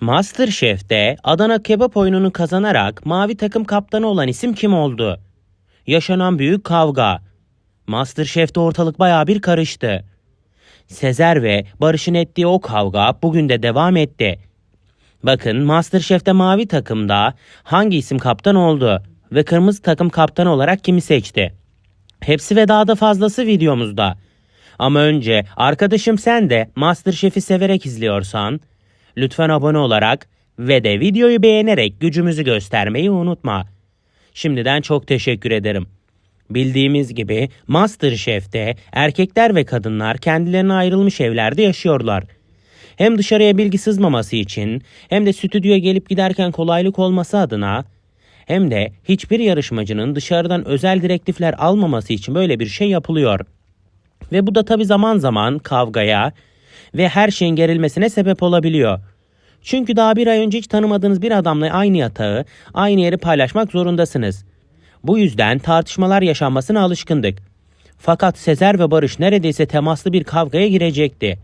Masterchef'te Adana kebap oyununu kazanarak mavi takım kaptanı olan isim kim oldu? Yaşanan büyük kavga. Masterchef'te ortalık baya bir karıştı. Sezer ve Barış'ın ettiği o kavga bugün de devam etti. Bakın Masterchef'te mavi takımda hangi isim kaptan oldu ve kırmızı takım kaptan olarak kimi seçti? Hepsi ve daha da fazlası videomuzda. Ama önce arkadaşım sen de Masterchef'i severek izliyorsan lütfen abone olarak ve de videoyu beğenerek gücümüzü göstermeyi unutma. Şimdiden çok teşekkür ederim. Bildiğimiz gibi Masterchef'te erkekler ve kadınlar kendilerine ayrılmış evlerde yaşıyorlar. Hem dışarıya bilgi sızmaması için hem de stüdyoya gelip giderken kolaylık olması adına hem de hiçbir yarışmacının dışarıdan özel direktifler almaması için böyle bir şey yapılıyor. Ve bu da tabi zaman zaman kavgaya ve her şeyin gerilmesine sebep olabiliyor. Çünkü daha bir ay önce hiç tanımadığınız bir adamla aynı yatağı, aynı yeri paylaşmak zorundasınız. Bu yüzden tartışmalar yaşanmasına alışkındık. Fakat Sezer ve Barış neredeyse temaslı bir kavgaya girecekti.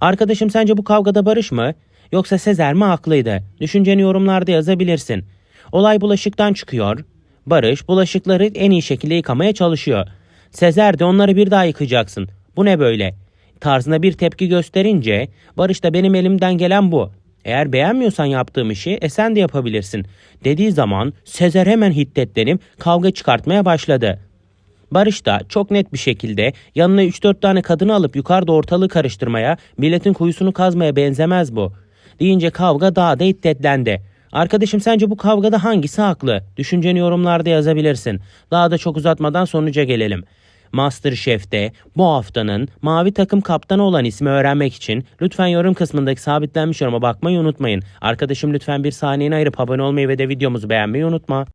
Arkadaşım sence bu kavgada Barış mı? Yoksa Sezer mi haklıydı? Düşünceni yorumlarda yazabilirsin. Olay bulaşıktan çıkıyor. Barış bulaşıkları en iyi şekilde yıkamaya çalışıyor. Sezer de onları bir daha yıkacaksın. Bu ne böyle? Tarzına bir tepki gösterince Barış da benim elimden gelen bu. Eğer beğenmiyorsan yaptığım işi e sen de yapabilirsin. Dediği zaman Sezer hemen hiddetlenip kavga çıkartmaya başladı. Barış da çok net bir şekilde yanına 3-4 tane kadını alıp yukarıda ortalığı karıştırmaya, milletin kuyusunu kazmaya benzemez bu. Deyince kavga daha da hiddetlendi. Arkadaşım sence bu kavgada hangisi haklı? Düşünceni yorumlarda yazabilirsin. Daha da çok uzatmadan sonuca gelelim. Masterchef'te bu haftanın mavi takım kaptanı olan ismi öğrenmek için lütfen yorum kısmındaki sabitlenmiş yoruma bakmayı unutmayın. Arkadaşım lütfen bir saniyeni ayırıp abone olmayı ve de videomuzu beğenmeyi unutma.